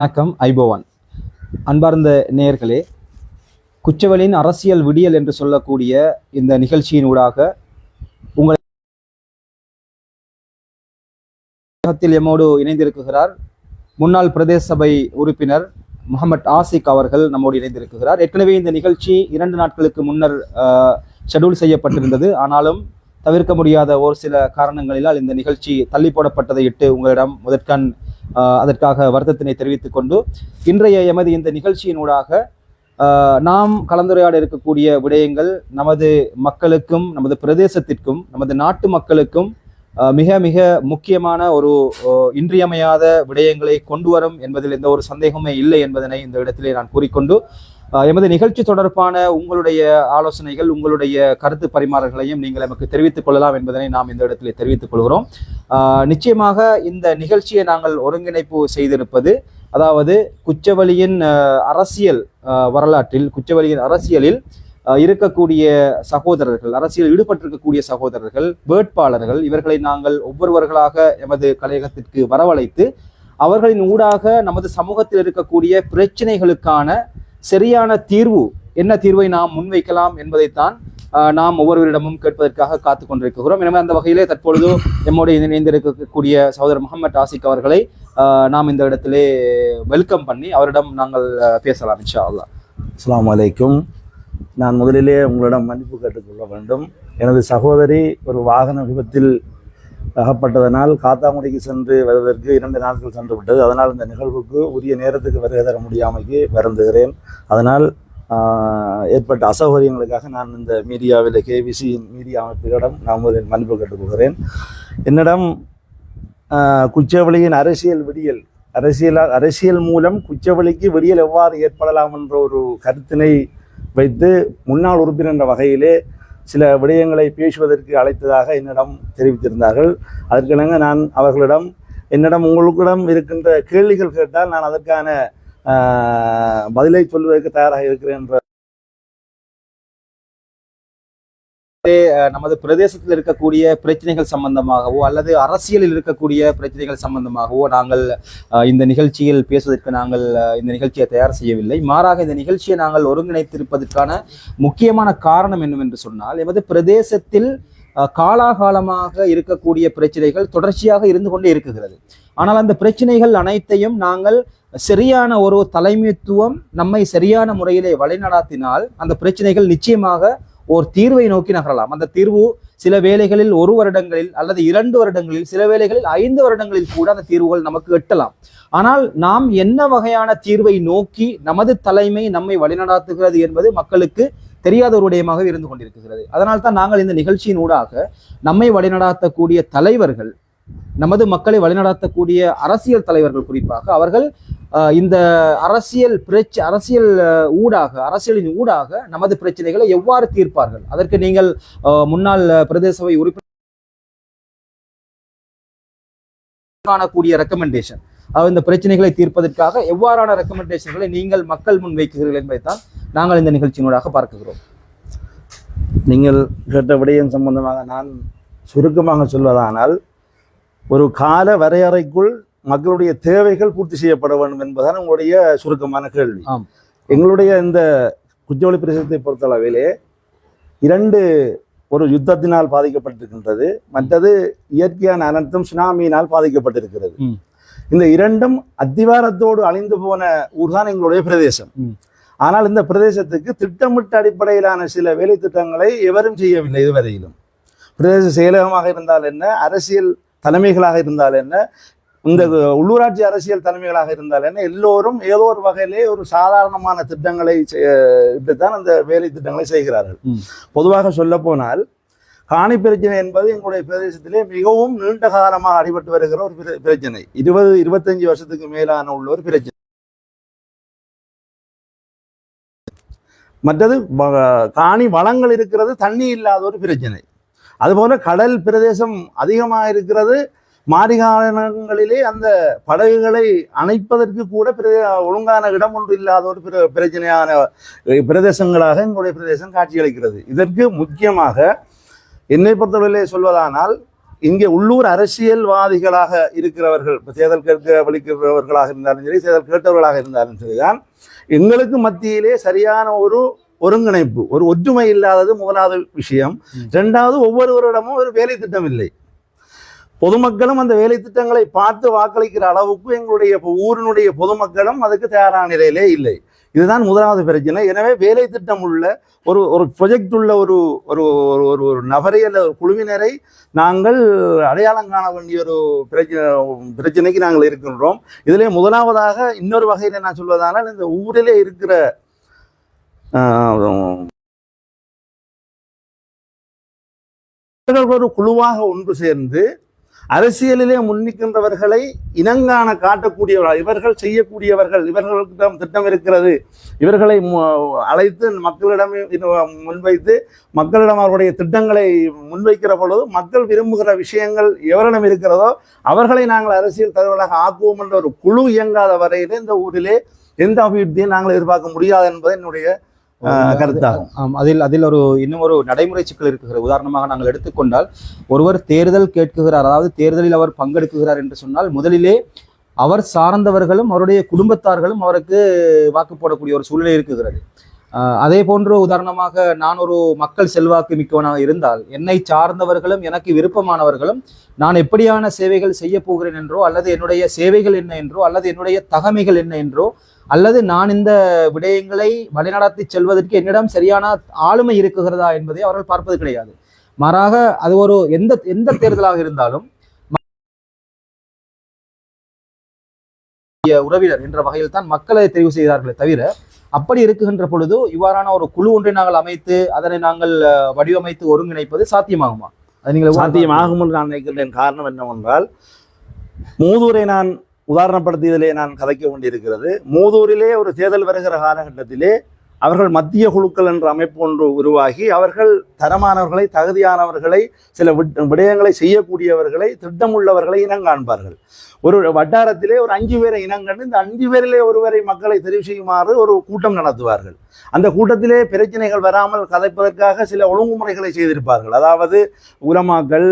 வணக்கம் ஐபோவன். அன்பார்ந்த நேயர்களே குச்சவெளியின் அரசியல் விடியல் என்று சொல்லக்கூடிய இந்த நிகழ்ச்சியின் ஊடாக உங்கள் எம்மோடு இணைந்திருக்கிறார் முன்னாள் பிரதேச சபை உறுப்பினர் முகமது ஆசிக் அவர்கள் நம்மோடு இணைந்திருக்கிறார். ஏற்கனவே இந்த நிகழ்ச்சி இரண்டு நாட்களுக்கு முன்னர் ஷெட்யூல் செய்யப்பட்டிருந்தது. ஆனாலும் தவிர்க்க முடியாத ஒரு சில காரணங்களினால் இந்த நிகழ்ச்சி தள்ளி போடப்பட்டதை இட்டு உங்களிடம் முதற்கண் அதற்காக வருத்தத்தினை தெரிவித்துக் கொண்டு இன்றைய எமது இந்த நிகழ்ச்சியினூடாக நாம் கலந்துரையாட இருக்கக்கூடிய விடயங்கள் நமது மக்களுக்கும் நமது பிரதேசத்திற்கும் நமது நாட்டு மக்களுக்கும் மிக மிக முக்கியமான ஒரு இன்றியமையாத விடயங்களை கொண்டு வரும் என்பதில் எந்த ஒரு சந்தேகமே இல்லை என்பதனை இந்த இடத்திலே நான் கூறிக்கொண்டு எமது நிகழ்ச்சி தொடர்பான உங்களுடைய ஆலோசனைகள் உங்களுடைய கருத்து பரிமாறல்களையும் நீங்கள் நமக்கு தெரிவித்துக் கொள்ளலாம் என்பதனை நாம் இந்த இடத்திலே தெரிவித்துக் கொள்கிறோம். நிச்சயமாக இந்த நிகழ்ச்சியை நாங்கள் ஒருங்கிணைப்பு செய்திருப்பது அதாவது குச்சவெளியின் அரசியல் வரலாற்றில் குச்சவழியின் அரசியலில் இருக்கக்கூடிய சகோதரர்கள் அரசியல் ஈடுபட்டிருக்கக்கூடிய சகோதரர்கள் வேட்பாளர்கள் இவர்களை நாங்கள் ஒவ்வொருவர்களாக எமது கலையகத்திற்கு வரவழைத்து அவர்களின் ஊடாக நமது சமூகத்தில் இருக்கக்கூடிய பிரச்சனைகளுக்கான சரியான தீர்வு என்ன தீர்வை நாம் முன்வைக்கலாம் என்பதைத்தான் நாம் ஒவ்வொருவரிடமும் கேட்பதற்காக காத்து கொண்டிருக்கிறோம். எனவே அந்த வகையிலே தற்பொழுது எம்மோடு இணைந்திருக்கக்கூடிய சகோதரர் முகமது ஆசிக் அவர்களை நாம் இந்த இடத்திலே வெல்கம் பண்ணி அவரிடம் நாங்கள் பேசலாம் இன்ஷா அல்லாஹ் அலைக்கும். நான் முதலிலே உங்களிடம் மன்னிப்பு கேட்டுக்கொள்ள வேண்டும். எனது சகோதரி ஒரு வாகன விபத்தில் அகப்பட்டதனால் காத்தாங்குடிக்கு சென்று வருவதற்கு இரண்டு நாட்கள் சென்று விட்டது அதனால் இந்த நிகழ்வுக்கு உரிய நேரத்துக்கு வருகை தர முடியாமைக்கு வருந்துகிறேன். அதனால் ஏற்பட்ட அசௌகரியங்களுக்காக நான் இந்த மீடியாவில் கேபிசி மீடியா அமைப்புகளிடம் நான் முதலில் மன்னிப்பு கேட்டுக்கொள்கிறேன் என்னிடம் குச்சவெளியின் அரசியல் விடியல் அரசியல் அரசியல் மூலம் குச்சவெளிக்கு விடியல் எவ்வாறு ஏற்படலாம் என்ற ஒரு கருத்தினை வைத்து முன்னாள் உறுப்பினர் என்ற வகையிலே சில விடயங்களை பேசுவதற்கு அழைத்ததாக என்னிடம் தெரிவித்திருந்தார்கள். அதற்கிணங்க நான் அவர்களிடம் என்னிடம் உங்களுக்கிடம் இருக்கின்ற கேள்விகள் கேட்டால் நான் அதற்கான பதிலை சொல்வதற்கு தயாராக இருக்கிறேன் என்ற அஹ், நமது பிரதேசத்தில் இருக்கக்கூடிய பிரச்சனைகள் சம்பந்தமாகவோ அல்லது அரசியலில் இருக்கக்கூடிய பிரச்சனைகள் சம்பந்தமாகவோ நாங்கள் இந்த நிகழ்ச்சியில் பேசுவதற்கு நாங்கள் இந்த நிகழ்ச்சியை தயார் செய்யவில்லை. மாறாக இந்த நிகழ்ச்சியை நாங்கள் ஒருங்கிணைத்திருப்பதற்கான முக்கியமான காரணம் என்னவென்று சொன்னால் எமது பிரதேசத்தில் காலாகாலமாக இருக்கக்கூடிய பிரச்சனைகள் தொடர்ச்சியாக இருந்து கொண்டே இருக்குகிறது ஆனால் அந்த பிரச்சனைகள் அனைத்தையும் நாங்கள் சரியான ஒரு தலைமைத்துவம் நம்மை சரியான முறையிலே வழிநடாத்தினால் அந்த பிரச்சனைகள் நிச்சயமாக ஓர் தீர்வை நோக்கி நகரலாம். அந்த தீர்வு சில வேளைகளில் ஒரு வருடங்களில் அல்லது இரண்டு வருடங்களில் சில வேளைகளில் ஐந்து வருடங்களில் கூட அந்த தீர்வுகள் நமக்கு எட்டலாம். ஆனால் நாம் என்ன வகையான தீர்வை நோக்கி நமது தலைமை நம்மை வழிநடாத்துகிறது என்பது மக்களுக்கு தெரியாத ஒரு விடயமாக இருந்து கொண்டிருக்கிறது. அதனால் தான் நாங்கள் இந்த நிகழ்ச்சியின் ஊடாக நம்மை வழிநடாத்தக்கூடிய தலைவர்கள் நமது மக்களை வழிநடத்தக்கூடிய அரசியல் தலைவர்கள் குறிப்பாக அவர்கள் இந்த அரசியல் பிரச்ச அரசியல் ஊடாக அரசியலின் ஊடாக நமது பிரச்சனைகளை எவ்வாறு தீர்ப்பார்கள்? அதற்கு நீங்கள் முன்னாள் பிரதேச சபை உறுப்பினர் காணக்கூடிய ரெக்கமெண்டேஷன் இந்த பிரச்சனைகளை தீர்ப்பதற்காக எவ்வாறான ரெக்கமெண்டேஷன்களை நீங்கள் மக்கள் முன் வைக்கிறீர்கள் என்பதைத்தான் நாங்கள் இந்த நிகழ்ச்சியினூடாக பார்க்கிறோம் நீங்கள் கேட்ட விடயம் சம்பந்தமாக நான் சுருக்கமாக சொல்வதானால் ஒரு கால வரையறைக்குள் மக்களுடைய தேவைகள் பூர்த்தி செய்யப்பட வேண்டும் என்பதுதான் உங்களுடைய சுருக்கமான கேள்வி. எங்களுடைய இந்த குச்சவெளி பிரதேசத்தை பொறுத்தளவிலே இரண்டு ஒரு யுத்தத்தினால் பாதிக்கப்பட்டிருக்கின்றது மற்றது இயற்கையான அனர்த்தம் சுனாமியினால் பாதிக்கப்பட்டிருக்கிறது. இந்த இரண்டும் அத்திவாரத்தோடு அழிந்து போன ஊர்தான் எங்களுடைய பிரதேசம். ஆனால் இந்த பிரதேசத்துக்கு திட்டமிட்ட அடிப்படையிலான சில வேலை திட்டங்களை எவரும் செய்யவில்லை இதுவரையிலும் பிரதேச செயலகமாக இருந்தால் என்ன அரசியல் தலைமைகளாக இருந்தால் என்ன? இந்த உள்ளூராட்சி அரசியல் தலைமைகளாக இருந்தால் என்ன? எல்லோரும் ஏதோ ஒரு வகையிலே ஒரு சாதாரணமான திட்டங்களை தான் அந்த வேலை திட்டங்களை செய்கிறார்கள். பொதுவாக சொல்ல போனால் காணி பிரச்சனை என்பது எங்களுடைய பிரதேசத்திலே மிகவும் நீண்ட காலமாக அடிபட்டு வருகிற ஒரு பிர- பிரச்சனை. இருபது இருபத்தஞ்சு வருஷத்துக்கு மேலான உள்ள ஒரு பிரச்சனை. மற்றது காணி வளங்கள் இருக்கிறது தண்ணி இல்லாத ஒரு பிரச்சனை. அதுபோல கடல் பிரதேசம் அதிகமாக இருக்கிறது மாரிகாலங்களிலே அந்த படகுகளை அணைப்பதற்கு கூட பிர- ஒழுங்கான இடம் ஒன்று இல்லாத ஒரு பிர- பிரச்சனையான பிரதேசங்களாக எங்களுடைய பிரதேசம் காட்சியளிக்கிறது. இதற்கு முக்கியமாக என்னை பொறுத்தவரையிலே சொல்வதானால் இங்கே உள்ளூர் அரசியல்வாதிகளாக இருக்கிறவர்கள் இப்போ தேர்தல் கேட்க வலிக்கிறவர்களாக இருந்தாலும் சரி தேர்தல் கேட்டவர்களாக இருந்தாலும் சரிதான் எங்களுக்கு மத்தியிலே சரியான ஒரு ஒருங்கிணைப்பு ஒரு ஒற்றுமை இல்லாதது முதலாவது விஷயம். ரெண்டாவது ஒவ்வொருவரிடமும் ஒரு வேலை திட்டம் இல்லை. பொதுமக்களும் அந்த வேலை திட்டங்களை பார்த்து வாக்களிக்கிற அளவுக்கு எங்களுடைய ஊரினுடைய பொதுமக்களும் அதுக்கு தயாரான நிலையிலே இல்லை. இதுதான் முதலாவது பிரச்சனை. எனவே வேலை திட்டம் உள்ள ஒரு ஒரு ப்ரொஜெக்ட் உள்ள ஒரு ஒரு ஒரு ஒரு ஒரு நபரை அல்ல ஒரு குழுவினரை நாங்கள் அடையாளம் காண வேண்டிய ஒரு பிரச்சனை பிரச்சனைக்கு நாங்கள் இருக்கின்றோம். இதிலே முதலாவதாக இன்னொரு வகையில் நான் சொல்வதானால் இந்த ஊரிலே இருக்கிற ஒரு குழுவாக ஒன்று சேர்ந்து அரசியலிலே முன்னிக்கின்றவர்களை இனங்காண காட்டக்கூடியவர்கள் இவர்கள் செய்யக்கூடியவர்கள் இவர்களிடம் திட்டம் இருக்கிறது. இவர்களை அழைத்து மக்களிடம் முன்வைத்து மக்களிடம் அவருடைய திட்டங்களை முன்வைக்கிற பொழுது மக்கள் விரும்புகிற விஷயங்கள் எவரிடம் இருக்கிறதோ அவர்களை நாங்கள் அரசியல் தலைவர்களாக ஆக்குவோம் என்ற ஒரு குழு இயங்காத வரையிலே இந்த ஊரிலே எந்த அபிவிருத்தியும் நாங்கள் எதிர்பார்க்க முடியாது என்பது என்னுடைய கருத்தாகும் அதில் அதில் ஒரு இன்னும் ஒரு நடைமுறை சிக்கல் இருக்குகிற உதாரணமாக நாங்கள் எடுத்துக்கொண்டால் ஒருவர் தேர்தல் கேட்குகிறார் அதாவது தேர்தலில் அவர் பங்கெடுக்குகிறார் என்று சொன்னால் முதலிலே அவர் சார்ந்தவர்களும் அவருடைய குடும்பத்தார்களும் அவருக்கு வாக்கு போடக்கூடிய ஒரு சூழ்நிலை இருக்குகிறது. அதே போன்று உதாரணமாக நான் ஒரு மக்கள் செல்வாக்கு மிக்கவனாக இருந்தால் என்னை சார்ந்தவர்களும் எனக்கு விருப்பமானவர்களும் நான் எப்படியான சேவைகள் செய்ய போகிறேன் என்றோ அல்லது என்னுடைய சேவைகள் என்ன என்றோ அல்லது என்னுடைய தகமைகள் என்ன என்றோ அல்லது நான் இந்த விடயங்களை வழிநடத்தி செல்வதற்கு என்னிடம் சரியான ஆளுமை இருக்குகிறதா என்பதை அவர்கள் பார்ப்பது கிடையாது. மாறாக அது ஒரு எந்த எந்த தேர்தலாக இருந்தாலும் உறவினர் என்ற வகையில் தான் மக்களை தெரிவு செய்தார்களே தவிர அப்படி இருக்குகின்ற பொழுது இவ்வாறான ஒரு குழு ஒன்றை நாங்கள் அமைத்து அதனை நாங்கள் வடிவமைத்து ஒருங்கிணைப்பது சாத்தியமாகுமா? அது நீங்கள் சாத்தியமாகும் என்று நான் நினைக்கிறேன். காரணம் என்னவென்றால் மூதூரை நான் உதாரணப்படுத்தியதிலே நான் கதைக்க வேண்டியிருக்கிறது. மூதூரிலே ஒரு தேர்தல் வருகிற காலகட்டத்திலே அவர்கள் மத்திய குழுக்கள் என்ற அமைப்பு ஒன்று உருவாகி அவர்கள் தரமானவர்களை தகுதியானவர்களை சில விட்- விடயங்களை செய்யக்கூடியவர்களை திட்டமுள்ளவர்களை இனங்காண்பார்கள் ஒரு வட்டாரத்திலே ஒரு அஞ்சு பேரை இனங்கண்டு இந்த அஞ்சு பேரிலே ஒருவரை மக்களை தெரிவு செய்யுமாறு ஒரு கூட்டம் நடத்துவார்கள். அந்த கூட்டத்திலே பிரச்சனைகள் வராமல் கதைப்பதற்காக சில ஒழுங்குமுறைகளை செய்திருப்பார்கள். அதாவது உலமாக்கள்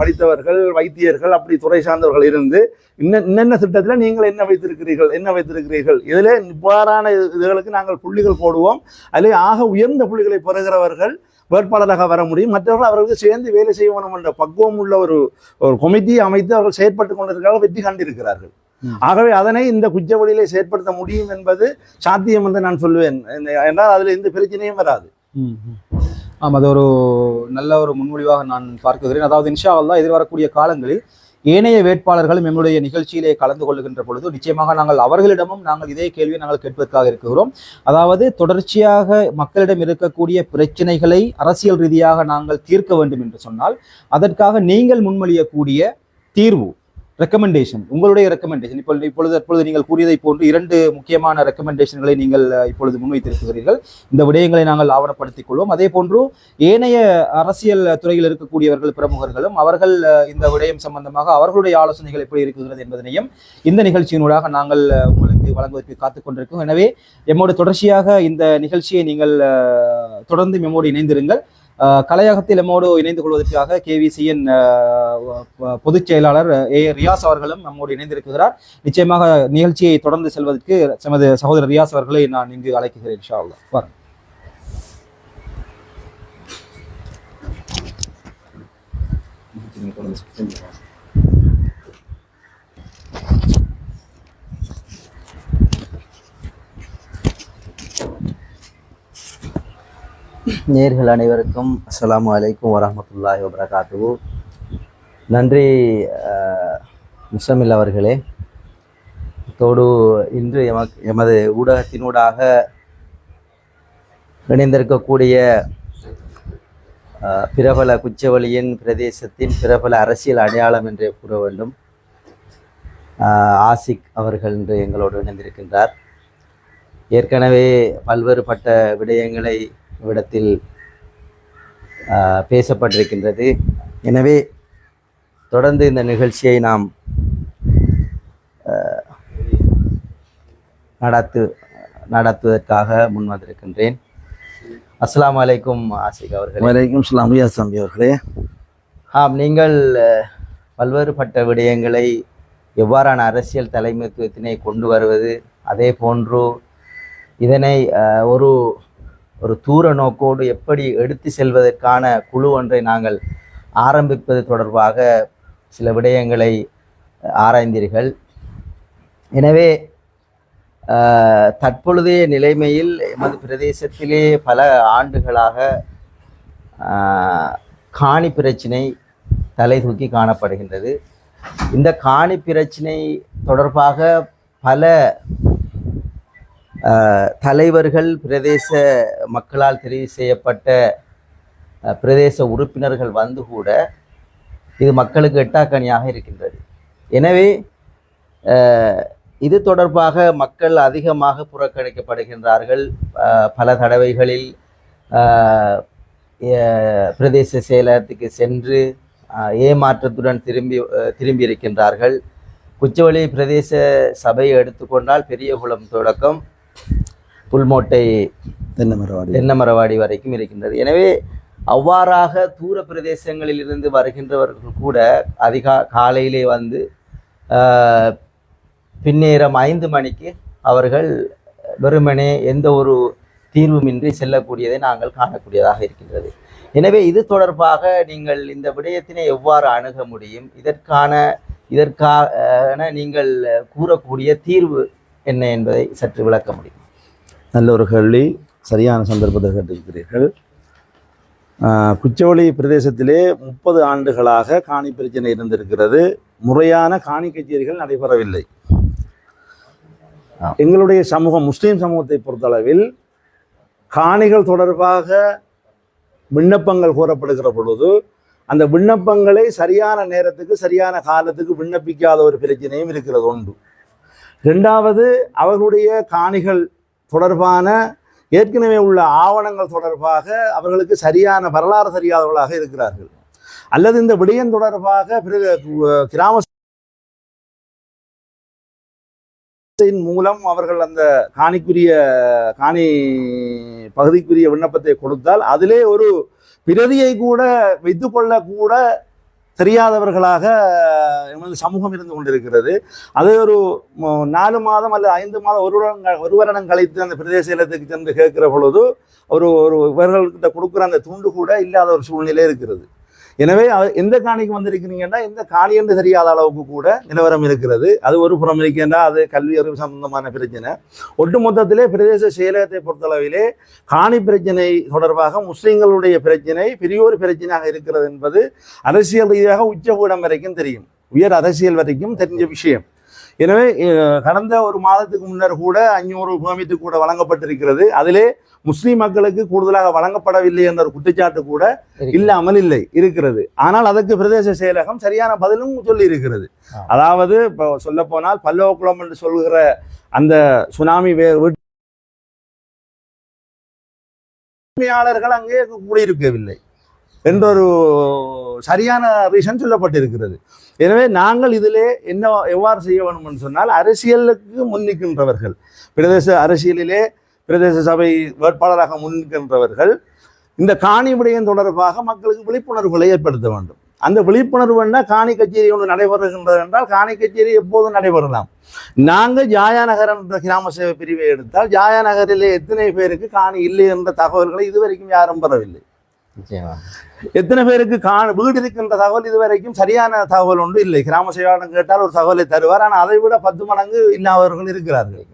படித்தவர்கள் வைத்தியர்கள் அப்படி துறை சார்ந்தவர்கள் இருந்து இன்ன இன்னென்ன திட்டத்தில் நீங்கள் என்ன வைத்திருக்கிறீர்கள் என்ன வைத்திருக்கிறீர்கள்? இதிலே இவ்வாறான இதுகளுக்கு நாங்கள் புள்ளிகள் போடுவோம். அதிலே ஆக உயர்ந்த புள்ளிகளை பெறுகிறவர்கள் வேட்பாளராக வர முடியும். மற்றவர்கள் அவர்களுக்கு சேர்ந்து வேலை செய்ய வேண்டும் என்ற பக்குவம் உள்ள ஒரு ஒரு கொமிட்டியை அமைத்து அவர்கள் செயற்பட்டு கொண்டிருக்கிறார்கள் வெற்றி கண்டிருக்கிறார்கள். ஆகவே அதனை இந்த குச்சவழியிலே செயற்படுத்த முடியும் என்பது சாத்தியம் என்று நான் சொல்லுவேன். என்றால் அதில் எந்த பிரச்சனையும் வராது. ம், ம். ஆம் அது ஒரு நல்ல ஒரு முன்மொழிவாக நான் பார்க்கிறேன். அதாவது இன்ஷா அல்லாஹ் எதிர்வரக்கூடிய காலங்களில் ஏனைய வேட்பாளர்களும் எங்களுடைய நிகழ்ச்சியிலே கலந்து கொள்ளுகின்ற பொழுது நிச்சயமாக நாங்கள் அவர்களிடமும் நாங்கள் இதே கேள்வியை நாங்கள் கேட்பதற்காக இருக்கிறோம். அதாவது தொடர்ச்சியாக மக்களிடம் இருக்கக்கூடிய பிரச்சனைகளை அரசியல் ரீதியாக நாங்கள் தீர்க்க வேண்டும் என்று சொன்னால் அதற்காக நீங்கள் முன்மொழியக்கூடிய தீர்வு ரெக்கமெண்டேஷன் உங்களுடைய ரெக்கமெண்டேஷன் இப்போ இப்பொழுது தற்பொழுது நீங்கள் கூறியதை போன்று இரண்டு முக்கியமான ரெக்கமெண்டேஷன்களை நீங்கள் இப்பொழுது முன்வைத்திருக்கிறீர்கள். இந்த விடயங்களை நாங்கள் ஆவணப்படுத்திக் கொள்வோம். அதே போன்று ஏனைய அரசியல் துறையில் இருக்கக்கூடியவர்கள் பிரமுகர்களும் அவர்கள் இந்த விடயம் சம்பந்தமாக அவர்களுடைய ஆலோசனைகள் எப்படி இருக்கிறது என்பதனையும் இந்த நிகழ்ச்சியினூடாக நாங்கள் உங்களுக்கு வழங்குவதற்கு காத்துக்கொண்டிருக்கோம் எனவே எம்மோடு தொடர்ச்சியாக இந்த நிகழ்ச்சியை நீங்கள் தொடர்ந்து எம்மோடு இணைந்திருங்கள். கலையகத்தில் எம்மோடு இணைந்து கொள்வதற்காக கேவிசியின் பொதுச் செயலாளர் ஏ ரியாஸ் அவர்களும் நம்மோடு இணைந்திருக்கிறார் நிச்சயமாக நிகழ்ச்சியை தொடர்ந்து செல்வதற்கு நமது சகோதரர் ரியாஸ் அவர்களை நான் இங்கு அழைக்கிறேன் இன்ஷா அல்லாஹ் வாருங்கள். நேர்கள் அனைவருக்கும் அஸ்லாம் அலைக்கும் வரமத்துல்லாஹி வபரகாத்து நன்றி முசமில் அவர்களே. தோடு இன்று எமக் எமது ஊடகத்தினூடாக இணைந்திருக்கக்கூடிய பிரபல குச்சவழியின் பிரதேசத்தின் பிரபல அரசியல் அடையாளம் என்றே கூற வேண்டும். ஆசிக் அவர்கள் என்று எங்களோடு இணைந்திருக்கின்றார். ஏற்கனவே பல்வேறுபட்ட விடயங்களை இவ்விடத்தில் ஆஹ், பேசப்பட்டிருக்கின்றது. எனவே தொடர்ந்து இந்த நிகழ்ச்சியை நாம் நடத்து நடத்துவதற்காக முன் வந்திருக்கின்றேன் அஸ்ஸலாமு அலைக்கும் ஆசிக் அவர்களே. வலைக்கும் ரியாஸ் தம்பி அவர்களே. ஆம் நீங்கள் அஹ், பல்வேறுபட்ட விடயங்களை எவ்வாறான அரசியல் தலைமைத்துவத்தினை கொண்டு வருவது அதே போன்று இதனை ஒரு ஒரு தூர நோக்கோடு எப்படி எடுத்து செல்வதற்கான குழு ஒன்றை நாங்கள் ஆரம்பிப்பது தொடர்பாக சில விடயங்களை ஆராய்ந்தீர்கள். எனவே தற்பொழுதைய நிலைமையில் எமது பிரதேசத்திலே பல ஆண்டுகளாக காணி பிரச்சினை தலை தூக்கி காணப்படுகின்றது. இந்த காணி பிரச்சினை தொடர்பாக பல தலைவர்கள் பிரதேச மக்களால் தெரிவு செய்யப்பட்ட பிரதேச உறுப்பினர்கள் வந்து கூட இது மக்களுக்கு எட்டாக்கணியாக இருக்கின்றது. எனவே இது தொடர்பாக மக்கள் அதிகமாக புறக்கணிக்கப்படுகின்றார்கள். பல தடவைகளில் பிரதேச செயலகத்துக்கு சென்று ஏமாற்றத்துடன் திரும்பி திரும்பி இருக்கின்றார்கள் குச்சவெளி பிரதேச சபையை எடுத்துக்கொண்டால் பெரியகுளம் தொடக்கம். புல்மோட்டை தென்னமரவாடி. தென்னமரவாடி வரைக்கும் இருக்கின்றது. எனவே அவ்வாறாக தூர பிரதேசங்களில் இருந்து வருகின்றவர்கள் கூட அதிகா காலையிலே வந்து பின்னேரம் ஐந்து மணிக்கு அவர்கள் வெறுமனே எந்த ஒரு தீர்வுமின்றி செல்லக்கூடியதை நாங்கள் காணக்கூடியதாக இருக்கின்றது. எனவே இது தொடர்பாக நீங்கள் இந்த விடயத்தினை எவ்வாறு அணுக முடியும்? இதற்கான இதற்கான நீங்கள் கூறக்கூடிய தீர்வு என்ன என்பதை சற்று விளக்க முடியும். நல்ல ஒரு கேள்வி சரியான சந்தர்ப்பத்தை கேட்டிருக்கிறீர்கள். குச்சவெளி பிரதேசத்திலே முப்பது ஆண்டுகளாக காணி பிரச்சனை இருந்திருக்கிறது. முறையான காணி கச்சேரிகள் நடைபெறவில்லை. எங்களுடைய சமூகம் முஸ்லீம் சமூகத்தை பொறுத்தளவில் காணிகள் தொடர்பாக விண்ணப்பங்கள் கோரப்படுகிற பொழுது அந்த விண்ணப்பங்களை சரியான நேரத்துக்கு சரியான காலத்துக்கு விண்ணப்பிக்காத ஒரு பிரச்சனையும் இருக்கிறது ஒன்று ரெண்டாவது அவர்களுடைய காணிகள் தொடர்பான ஏற்கனவே உள்ள ஆவணங்கள் தொடர்பாக அவர்களுக்கு சரியான வரலாறு தெரியாதவர்களாக இருக்கிறார்கள். அல்லது இந்த விடயம் தொடர்பாக பிறகு கிராம மூலம் அவர்கள் அந்த காணிக்குரிய காணி பகுதிக்குரிய விண்ணப்பத்தை கொடுத்தால் அதிலே ஒரு பிரதியை கூட வைத்துக்கொள்ளக்கூட தெரியாதவர்களாக எமது சமூகம் இருந்து கொண்டிருக்கிறது. அது ஒரு நாலு மாதம் அல்லது ஐந்து மாதம் ஒரு வருடம் ஒரு வருடம் கழித்து அந்த பிரதேச இல்லத்துக்கு சென்று கேட்கிற பொழுது ஒரு ஒரு இவர்கள்கிட்ட கொடுக்குற அந்த துண்டு கூட இல்லாத ஒரு சூழ்நிலை இருக்கிறது. எனவே எந்த காணிக்கு வந்திருக்கிறீங்கன்னா எந்த காணி என்று தெரியாத அளவுக்கு கூட நிலவரம் இருக்கிறது. அது ஒரு புறம் இருக்கின்றா அது கல்வி அறிவு சம்பந்தமான பிரச்சனை. ஒட்டுமொத்தத்திலே பிரதேச செயலகத்தை பொறுத்தளவிலே காணி பிரச்சனை தொடர்பாக முஸ்லிம்களுடைய பிரச்சனை பெரியோர் பிரச்சனையாக இருக்கிறது என்பது அரசியல் ரீதியாக உச்சகூடம் வரைக்கும் தெரியும். உயர் அரசியல் வரைக்கும் தெரிஞ்ச விஷயம். எனவே கடந்த ஒரு மாதத்துக்கு முன்னர் கூட அஞ்சூறு பெர்மிட்டு கூட வழங்கப்பட்டிருக்கிறது. அதிலே முஸ்லிம் மக்களுக்கு கூடுதலாக வழங்கப்படவில்லை என்ற ஒரு குற்றச்சாட்டு கூட இல்லாமல் இல்லை இருக்கிறது. ஆனால் அதற்கு பிரதேச செயலகம் சரியான பதிலும் சொல்லி இருக்கிறது. அதாவது இப்போ சொல்ல போனால் பல்லவக்குளம் என்று சொல்கிற அந்த சுனாமி வீட்டு உரிமையாளர்கள் அங்கே கூடியிருக்கவில்லை. என்றொரு சரியான ரீசன் சொல்லப்பட்டிருக்கிறது. எனவே நாங்கள் இதிலே என்ன எவ்வாறு செய்ய வேண்டும் என்று சொன்னால் அரசியலுக்கு முன்னிக்கின்றவர்கள் பிரதேச அரசியலிலே பிரதேச சபை வேட்பாளராக முன்னிக்கின்றவர்கள் இந்த காணி விடயம் தொடர்பாக மக்களுக்கு விழிப்புணர்வுகளை ஏற்படுத்த வேண்டும். அந்த விழிப்புணர்வு என்ன? காணி கச்சேரி ஒன்று நடைபெறுகின்றது என்றால் காணி கச்சேரி எப்போதும் நடைபெறலாம். நாங்கள் ஜாயா நகர் என்ற கிராம சேவை பிரிவை எடுத்தால் ஜாயா நகரிலே எத்தனை பேருக்கு காணி இல்லை என்ற தகவல்களை இதுவரைக்கும் யாரும் பெறவில்லை. எத்தனை பேருக்கு காண வீடு இருக்கின்ற தகவல் இதுவரைக்கும் சரியான தகவல் ஒன்று இல்லை. கிராம செயலாளர் கேட்டால் ஒரு தகவலை தருவார். ஆனால் அதை விட பத்து மடங்கு இல்லாதவர்கள் இருக்கிறார்கள்.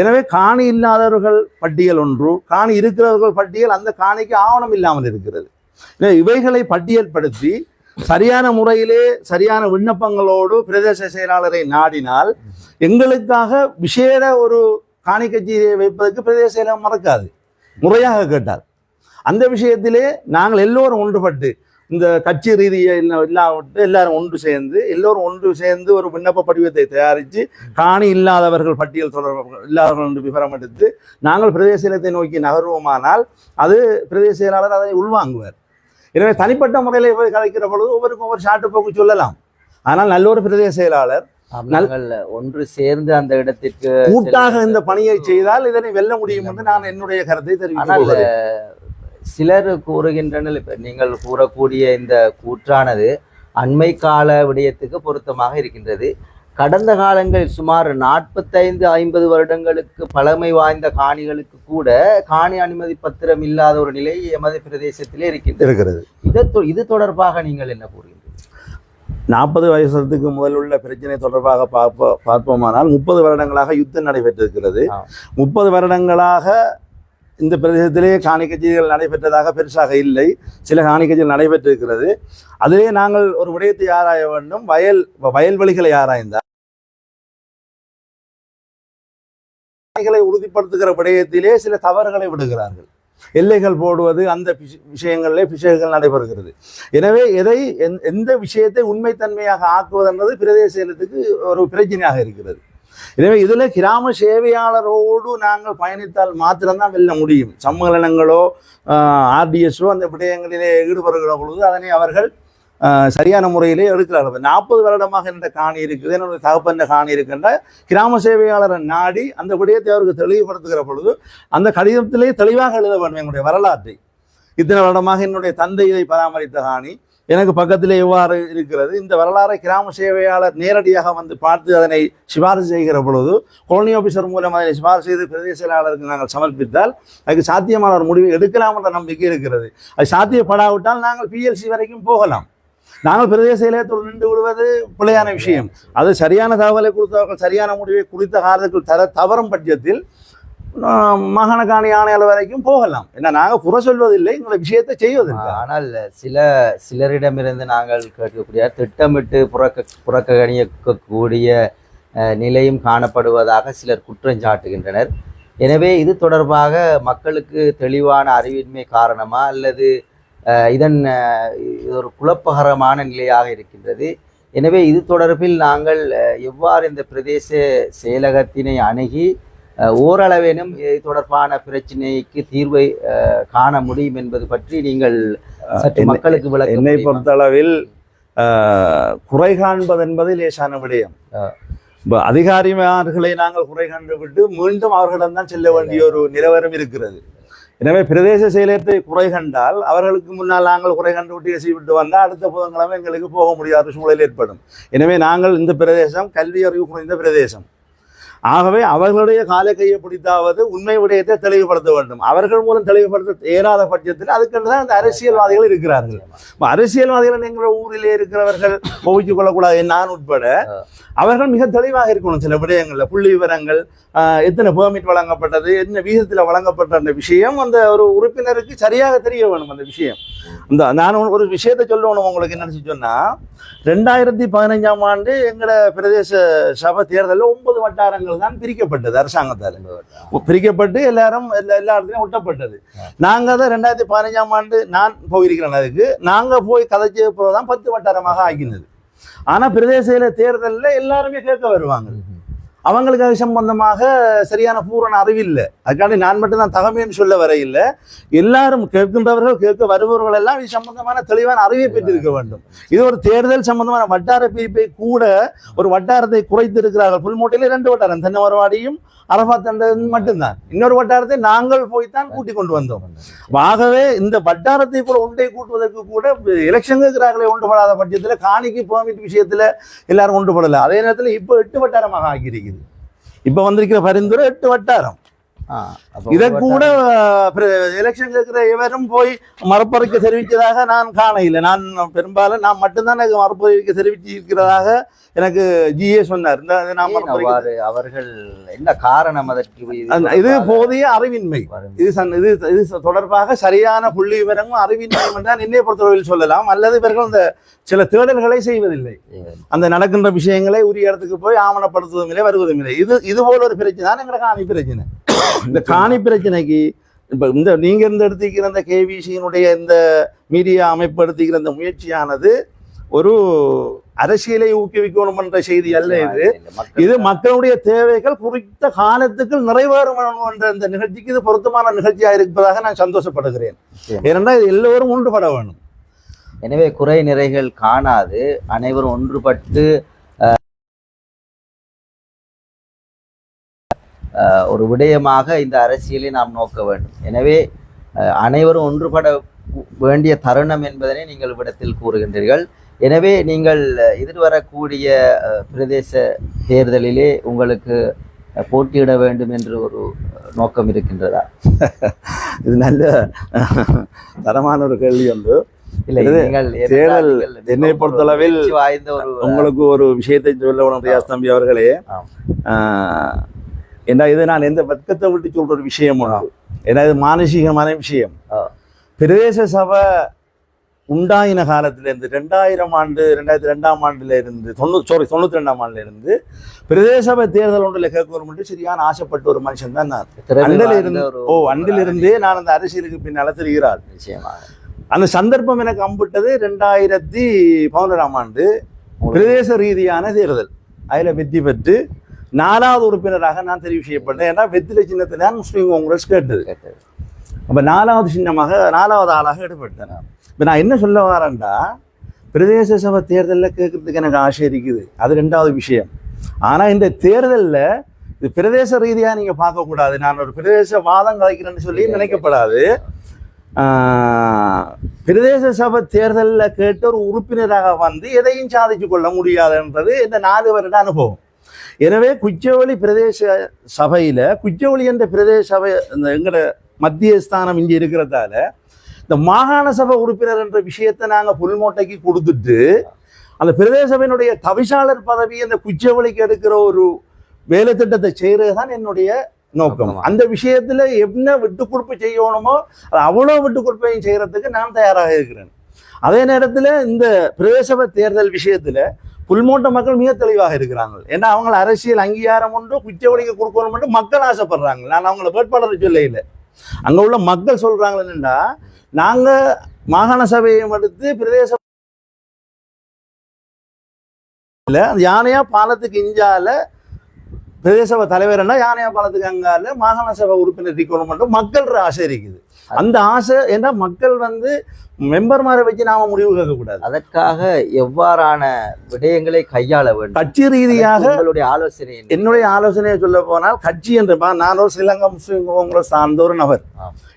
எனவே காணி இல்லாதவர்கள் பட்டியல் ஒன்று. காணி இருக்கிறவர்கள் பட்டியல் அந்த காணிக்கு ஆவணம் இல்லாமல் இருக்கிறது. எனவே இவைகளை பட்டியல்படுத்தி சரியான முறையிலே சரியான விண்ணப்பங்களோடு பிரதேச செயலாளரை நாடினால் எங்களுக்காக விசேட ஒரு காணி கட்சியை வைப்பதற்கு பிரதேச செயலாளர் மறக்காது. முறையாக கேட்டார். அந்த விஷயத்திலே நாங்கள் எல்லோரும் ஒன்றுபட்டு இந்த கட்சி ரீதியை இல்ல- இல்லாவிட்டு எல்லாரும் ஒன்று சேர்ந்து எல்லோரும் ஒன்று சேர்ந்து ஒரு விண்ணப்ப படிவத்தை தயாரித்து காணி இல்லாதவர்கள் பட்டியல் தொடர்பு இல்லாதவர்கள் என்று விவரம் எடுத்து நாங்கள் பிரதேச செயலகத்தை நோக்கி நகர்வோமானால் அது பிரதேச செயலாளர் அதை உள்வாங்குவார் எனவே தனிப்பட்ட முறையில் போய் கலைக்கிற பொழுது ஒவ்வொருக்கும் ஒவ்வொரு சாட்டு போக்கு சொல்லலாம் ஆனால் நல்ல ஒரு பிரதேச செயலாளர் ஒன்று சேர்ந்து அந்த இடத்திற்கு கூட்டாக. இந்த பணியை செய்தால் இதனை வெல்ல முடியும் என்று நான் என்னுடைய கருத்தை கொள்கிறேன். சிலர் கூறுகின்றனர் இப்ப நீங்கள் கூறக்கூடிய இந்த கூற்றானது அண்மை கால விடயத்துக்கு பொருத்தமாக இருக்கின்றது. கடந்த காலங்களில் சுமார் நாற்பத்தைந்து ஐம்பது வருடங்களுக்கு பழமை வாய்ந்த காணிகளுக்கு கூட காணி அனுமதி பத்திரம் இல்லாத ஒரு நிலை எமது பிரதேசத்திலே இருக்கின்றது. இருக்கிறது. இது இது தொடர்பாக நீங்கள் என்ன கூறுகிறீர்கள் நாற்பது வயசுக்கு முதல் உள்ள பிரச்சனை தொடர்பாக பார்ப்போ பார்ப்போமானால் முப்பது வருடங்களாக யுத்தம் நடைபெற்றிருக்கிறது. முப்பது வருடங்களாக இந்த பிரதேசத்திலே காணி கட்சிகள் நடைபெற்றதாக பெருசாக இல்லை. சில காணி கட்சிகள் நடைபெற்றிருக்கிறது. அதிலே நாங்கள் ஒரு விடயத்தை ஆராய வேண்டும். வயல் வயல்வெளிகளை ஆராய்ந்தார் காணிகளை உறுதிப்படுத்துகிற விடயத்திலே சில தவறுகளை விடுகிறார்கள். எல்லைகள் போடுவது அந்த விஷயங்களிலே விஷயங்கள் நடைபெறுகிறது. எனவே எதை எந்- எந்த விஷயத்தை உண்மைத்தன்மையாக ஆக்குவது என்பது பிரதேச ஒரு பிரச்சனையாக இருக்கிறது. எனவே இதில் கிராம சேவையாளரோடு நாங்கள் பயணித்தால் மாத்திரம்தான் வெல்ல முடியும். சம்மேளனங்களோ ஆர்டிஎஸோ அந்த விடயங்களிலே ஈடுபடுகிற பொழுது அதனை அவர்கள் ஆஹ், சரியான முறையிலே எடுக்கிறார்கள். நாற்பது வருடமாக இந்த காணி இருக்குது என்னுடைய தகப்பன காணி இருக்கின்ற கிராம சேவையாளரை நாடி அந்த விடயத்தை அவருக்கு தெளிவுபடுத்துகிற பொழுது அந்த கடிதத்திலே தெளிவாக எழுத வேண்டும். என்னுடைய வரலாற்றை. இத்தனை வருடமாக என்னுடைய தந்தை இதை பராமரித்த காணி. எனக்கு பக்கத்திலே எவ்வாறு இருக்கிறது. இந்த வரலாறை கிராம சேவையாளர் நேரடியாக வந்து பார்த்து அதனை சிபாரிசு செய்கிற பொழுது கொலனி ஆஃபீஸர் மூலம் அதனை சிபாரிசு செய்து பிரதேச செயலாளருக்கு நாங்கள் சமர்ப்பித்தால் அதுக்கு சாத்தியமான ஒரு முடிவு எடுக்கலாம் என்ற நம்பிக்கை இருக்கிறது. அது சாத்தியப்படாவிட்டால் நாங்கள் பிஎல்சி வரைக்கும் போகலாம். நாங்கள் பிரதேச செயலகத்தில் நின்று விடுவது பிழையான விஷயம். அது சரியான தகவலை கொடுத்தவர்கள் சரியான முடிவை குறித்த காலத்துக்குள் தர தவறும் பட்சத்தில் ஆஹ், ஆணையாளர் வரைக்கும் போகலாம். என்ன நாங்கள் புற சொல்வதில்லை எங்களை விஷயத்தை செய்வதில்லை. ஆனால் சில சிலரிடமிருந்து நாங்கள் கேட்கக்கூடிய திட்டமிட்டு புறக்க புறக்கணிக்கக்கூடிய நிலையும் காணப்படுவதாக சிலர் குற்றம் சாட்டுகின்றனர். எனவே இது தொடர்பாக மக்களுக்கு தெளிவான அறிவின்மை காரணமா அல்லது இதன் இது ஒரு குழப்பகரமான நிலையாக இருக்கின்றது. எனவே இது தொடர்பில் நாங்கள் எவ்வாறு இந்த பிரதேச செயலகத்தினை அணுகி ஓரளவேனும் இது தொடர்பான பிரச்சினைக்கு தீர்வை காண முடியும் என்பது பற்றி நீங்கள் சற்று மக்களுக்கு விளக்க என்னை? பொறுத்தளவில் குறை காண்பது என்பது லேசான விடயம். அதிகாரிமார்களை நாங்கள் குறை கண்டுவிட்டு மீண்டும் அவர்களிடம் செல்ல வேண்டிய ஒரு நிலவரம் இருக்கிறது. எனவே பிரதேச செயலகத்தை குறை கண்டால் அவர்களுக்கு முன்னால் நாங்கள் குறை கண்டுவிட்டு செய்துவிட்டு வந்தால் அடுத்த புதன்கிழமை எங்களுக்கு போக முடியாத சூழல் ஏற்படும். எனவே நாங்கள் இந்த பிரதேசம் கல்வி அறிவு குறைந்த பிரதேசம். ஆகவே அவர்களுடைய காலை கையை பிடித்தாவது உண்மை விடயத்தை தெளிவுபடுத்த வேண்டும். அவர்கள் மூலம் தெளிவுபடுத்த இயலாத பட்சத்தில் அதுக்கென்று தான் அந்த அரசியல்வாதிகள் இருக்கிறார்கள். அரசியல்வாதிகள் எங்கள் ஊரிலே இருக்கிறவர்கள் கோவிச்சு கொள்ளக்கூடாது நான் உட்பட அவர்கள் மிக தெளிவாக இருக்கணும். சில விடயங்களில் புள்ளி விவரங்கள் ஆஹ், எத்தனை பெர்மிட் வழங்கப்பட்டது என்ன வீதத்தில் வழங்கப்பட்ட அந்த விஷயம் அந்த ஒரு உறுப்பினருக்கு சரியாக தெரிய வேணும் அந்த விஷயம். இந்த நான் ஒரு- விஷயத்தை சொல்லணும் உங்களுக்கு என்னன்னு சொன்னா ரெண்டாயிரத்தி பதினஞ்சாம் ஆண்டு எங்களோட பிரதேச சபை தேர்தலில் ஒன்பது வட்டாரங்கள் தான் பிரிக்கப்பட்டது அரசாங்கத்தால். பிரிக்கப்பட்டு எல்லாரும் எல்லா எல்லா இடத்துலையும் ஒட்டப்பட்டது. நாங்க தான் ரெண்டாயிரத்தி பதினஞ்சாம் ஆண்டு நான் போயிருக்கிறேன் அதுக்கு. நாங்க போய் கதைச்ச தான் பத்து வட்டாரமாக ஆக்கினது. ஆனா பிரதேச தேர்தலில் எல்லாருமே கேட்க வருவாங்க. அவங்களுக்கு அது சம்பந்தமாக சரியான பூரண அறிவில்லை. அதுக்காண்டி நான் மட்டும்தான் தகமைன்னு சொல்ல வரையில்லை. எல்லாரும் கேட்கின்றவர்கள் கேட்க வருபவர்கள் எல்லாம் இது சம்பந்தமான தெளிவான அறிவை பெற்றிருக்க வேண்டும். இது ஒரு தேர்தல் சம்பந்தமான வட்டார பிரிப்பை கூட ஒரு வட்டாரத்தை குறைத்து இருக்கிறார்கள் புல்மோட்டையில ரெண்டு வட்டாரம் தென்னவரவாடியும் அரபாத் தண்டன் மட்டும்தான். இன்னொரு வட்டாரத்தை நாங்கள் போய்த்தான் கூட்டிக் கொண்டு வந்தோம். ஆகவே இந்த வட்டாரத்தை கூட ஒன்றை கூட்டுவதற்கு கூட எலெக்ஷன் இருக்கிறார்களே ஒன்றுபடாத பட்சத்தில் காணிக்கு பெர்மிட் விஷயத்துல எல்லாரும் ஒன்றுபடலை. அதே நேரத்தில் இப்போ எட்டு வட்டாரமாக ஆகியிருக்குது இப்போ வந்திருக்கிற பரிந்துரை எட்டு வட்டாரம். இதை கூட எலெக்ஷன் இருக்கிற இவரும் போய் மறுப்பறிக்கை தெரிவித்ததாக நான் காண இல்லை நான் பெரும்பாலும் நான் மட்டும்தான் எனக்கு மறுப்பறிக்கை தெரிவித்து இருக்கிறதாக எனக்கு ஜிஏ சொன்னார் இந்த அவர்கள் என்ன காரணம் அதற்கு இது அந்த- போதிய அறிவின்மை? இது இது இது தொடர்பாக சரியான புள்ளி விவரமும் அறிவின்மையும் என்றால் என்னை பொறுத்தவரையில் சொல்லலாம் அல்லது இவர்கள் இந்த சில தேடல்களை செய்வதில்லை அந்த நடக்கின்ற விஷயங்களை உரிய இடத்துக்கு போய் ஆவணப்படுத்துவதும் இல்லை வருவதும் இல்லை இது இது போல ஒரு பிரச்சனை தான் எங்களை காணி பிரச்சனை இந்த காணி பிரச்சனைக்கு இப்ப இந்த நீங்க இருந்து எடுத்துக்கிற இந்த கேவிசியினுடைய இந்த மீடியா அமைப்பு எடுத்துக்கிற இந்த முயற்சியானது ஒரு அரசியலை ஊக்குவிக்கணும் என்ற செய்தி அல்ல இது. இது மக்களுடைய தேவைகள் குறித்த காலத்துக்கு நிறைவேறும் என்ற இந்த நிகழ்ச்சிக்கு இது பொருத்தமான நிகழ்ச்சியாக இருப்பதாக நான் சந்தோஷப்படுகிறேன். ஏனென்றால் இது எல்லோரும் ஒன்றுபட வேணும் எனவே குறை நிறைகள் காணாது. அனைவரும் ஒன்றுபட்டு ஒரு விடயமாக இந்த அரசியலை நாம் நோக்க வேண்டும். எனவே அனைவரும் ஒன்றுபட வேண்டிய தருணம் என்பதனை நீங்கள் இவ்விடத்தில் கூறுகின்றீர்கள். எனவே நீங்கள் எதிர்வரக்கூடிய பிரதேச தேர்தலிலே உங்களுக்கு போட்டியிட வேண்டும் என்று ஒரு நோக்கம் இருக்கின்றதா? இது நல்ல தரமான ஒரு கேள்வி ஒன்று இல்லை இது நீங்கள் தேர்தல் என்னை பொறுத்தளவில் வாய்ந்த ஒரு உங்களுக்கு ஒரு விஷயத்தை சொல்ல ரியாஸ் தம்பி அவர்களே ஏன்னா இது நான் எந்த வெட்கத்தை விட்டு சொல்ற ஒரு விஷயம் ஒன்று ஏன்னா இது மானசீகமான விஷயம். பிரதேச சபை உண்டாயின காலத்திலிருந்து ரெண்டாயிரம் ஆண்டு ரெண்டாயிரத்தி ரெண்டாம் ஆண்டுல இருந்து தொண்ணூறு சாரி தொண்ணூத்தி ரெண்டாம் ஆண்டுல இருந்து பிரதேச சபை தேர்தல் ஒன்றில் கேட்கணும் என்று சரியான ஆசைப்பட்ட ஒரு மனுஷன் தான் நான். அண்டில் இருந்து ஓ அண்டில் இருந்தே நான் அந்த அரசியலுக்கு பின்னால தெரிகிறார் நிச்சயமாக அந்த சந்தர்ப்பம் எனக்கு அம்பிட்டது ரெண்டாயிரத்தி பதினொன்றாம் ஆண்டு பிரதேச ரீதியான தேர்தல். அதில் வெற்றி பெற்று நாலாவது உறுப்பினராக நான் தெரிவு செய்யப்பட்டேன். ஏன்னா வெற்றிலை சின்னத்தை தான் முஸ்லீம் காங்கிரஸ் கேட்டது. அப்போ நாலாவது சின்னமாக நாலாவது ஆளாக எடுப்பட்டேன் இப்போ நான் என்ன சொல்ல வரேன்டா பிரதேச சபை தேர்தலில் கேட்கறதுக்கு எனக்கு ஆசை இருக்குது. அது ரெண்டாவது விஷயம். ஆனால் இந்த தேர்தலில் இது பிரதேச ரீதியாக நீங்கள் பார்க்கக்கூடாது. நான் ஒரு பிரதேச வாதம் கலைக்கிறேன்னு சொல்லி நினைக்கப்படாது. பிரதேச சபை தேர்தலில் கேட்ட ஒரு உறுப்பினராக வந்து எதையும் சாதிச்சு கொள்ள முடியாதுன்றது இந்த நாலு வருட அனுபவம். எனவே குச்சவெளி பிரதேச சபையில் குச்சவெளி என்ற பிரதேச சபை இந்த எங்கட மத்திய ஸ்தானம் இங்கே இருக்கிறதால இந்த மாகாண சபை உறுப்பினர் என்ற விஷயத்தை நாங்கள் புல்மோட்டைக்கு கொடுத்துட்டு அந்த பிரதேச சபையினுடைய தவிசாளர் பதவி அந்த குச்சவெளிக்கு எடுக்கிற ஒரு வேலை திட்டத்தை செய்கிறது தான் என்னுடைய நோக்கம். அந்த விஷயத்துல என்ன விட்டு கொடுப்பு செய்யணுமோ அது அவ்வளோ விட்டு கொடுப்பையும் செய்யறதுக்கு நான் தயாராக இருக்கிறேன் அதே நேரத்தில் இந்த பிரதேச தேர்தல் விஷயத்துல புல்மோட்ட மக்கள் மிக தெளிவாக இருக்கிறாங்க ஏன்னா அவங்கள அரசியல் அங்கீகாரம் உண்டு குச்சவெளிக்கு கொடுக்கணும் மட்டும் மக்கள் ஆசைப்படுறாங்க. நான் அவங்கள வேட்பாளரை சொல்ல இல்லை அங்க உள்ள மக்கள் சொல்றாங்க என்னென்னா நாங்க மாகாண சபையை எடுத்து பிரதேச இல்ல, அந்த யானையா பாலத்துக்கு இஞ்சால பிரதேச சபை என்ன? யானையா பாலத்துக்கு அங்கால மாகாண சபை உறுப்பினர் இருக்கணும் மட்டும் மக்கள் ஆசை இருக்குது. அந்த ஆசை ஏன்னா மக்கள் வந்து மெம்பர்மாரை வச்சு நாம முடிவு கேட்கக்கூடாது அதற்காக எவ்வாறான விடயங்களை கையாள வேண்டும் கட்சி ரீதியாக உங்களுடைய ஆலோசனை என்ன? என்னுடைய ஆலோசனையை சொல்ல போனால் கட்சி என்ற பா- நான் ஒரு ஸ்ரீலங்கா முஸ்லீம் காங்கிரஸ் சார்ந்த ஒரு நபர்.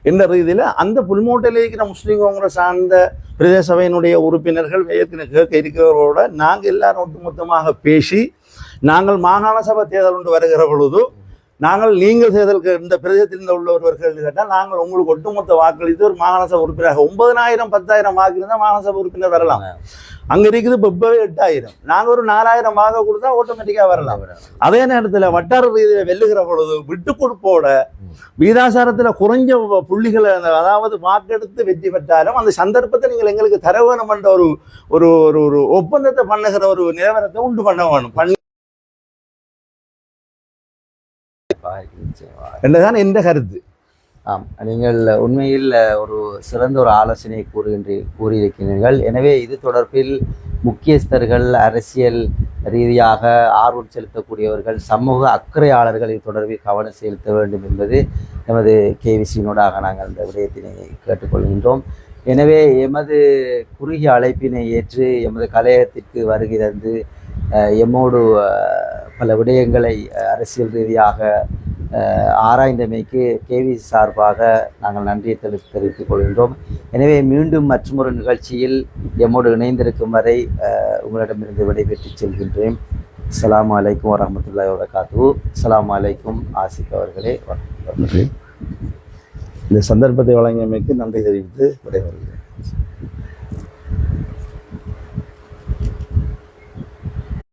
என்ற ரீதியில் அந்த புல்மோட்டையில் இருக்கிற முஸ்லீம் காங்கிரஸ் சார்ந்த பிரதேச சபையினுடைய உறுப்பினர்கள் ஏற்கனவே கேட்க இருக்கிறவரோட நாங்கள் எல்லாரும் ஒட்டுமொத்தமாக பேசி நாங்கள் மாகாண சபை தேர்தல் ஒன்று வருகிற பொழுது நாங்கள் நீங்கள் தேர்தல் கே- இந்த பிரதேசத்தில் உள்ள ஒருவர்கள் கேட்டால் நாங்கள் உங்களுக்கு ஒட்டுமொத்த வாக்களித்து ஒரு மாகாண சபை உறுப்பினராக ஒன்பதனாயிரம் பத்தாயிரம் வாக்கு இருந்தால் மாகாண சபை உறுப்பினர் வரலாம். அங்க இருக்குது இப்போ இப்பவே எட்டாயிரம். நாங்கள் ஒரு நாலாயிரம் வாக்கு கொடுத்தா ஆட்டோமேட்டிக்காக வரலாம். அதே நேரத்தில் வட்டார ரீதியில் வெல்லுகிற பொழுது விட்டு கொடுப்போட வீதாசாரத்தில் குறைஞ்ச புள்ளிகளை அதாவது வாக்கெடுத்து வெற்றி பெற்றாலும் அந்த சந்தர்ப்பத்தை நீங்கள் எங்களுக்கு தர வேணும் என்ற ஒரு ஒரு ஒரு ஒரு ஒப்பந்தத்தை பண்ணுகிற ஒரு நிலவரத்தை உண்டு பண்ண வேணும். என்றுதான் எந்த கருத்து. ஆம் நீங்கள் உண்மையில் ஒரு சிறந்த ஒரு ஆலோசனை கூறுகின்ற கூறியிருக்கிறீர்கள். எனவே இது தொடர்பில் முக்கியஸ்தர்கள் அரசியல் ரீதியாக ஆர்வம் செலுத்தக்கூடியவர்கள் சமூக அக்கறையாளர்கள் இது தொடர்பில் கவனம் செலுத்த வேண்டும் என்பது எமது கேவிசியினூடாக நாங்கள் இந்த விடயத்தினை கேட்டுக்கொள்கின்றோம். எனவே எமது குறுகிய அழைப்பினை ஏற்று எமது கலையகத்திற்கு வருகை தந்து அஹ், எம்மோடு பல விடயங்களை அரசியல் ரீதியாக ஆராய்ந்தமைக்கு கேவி சார்பாக நாங்கள் நன்றியை தெரி தெரிவித்துக் கொள்கின்றோம். எனவே மீண்டும் மற்றொரு நிகழ்ச்சியில் எம்மோடு இணைந்திருக்கும் வரை உங்களிடமிருந்து விடைபெற்று செல்கின்றேன். அஸ்லாம் அலைக்கும் வரமத்துல்லா வரகாத்து அஸ்லாம் அலைக்கும் ஆசிக் அவர்களே. வணக்கம் இந்த சந்தர்ப்பத்தை வழங்கியமைக்கு நன்றி தெரிவித்து விடைபெறுகிறேன்.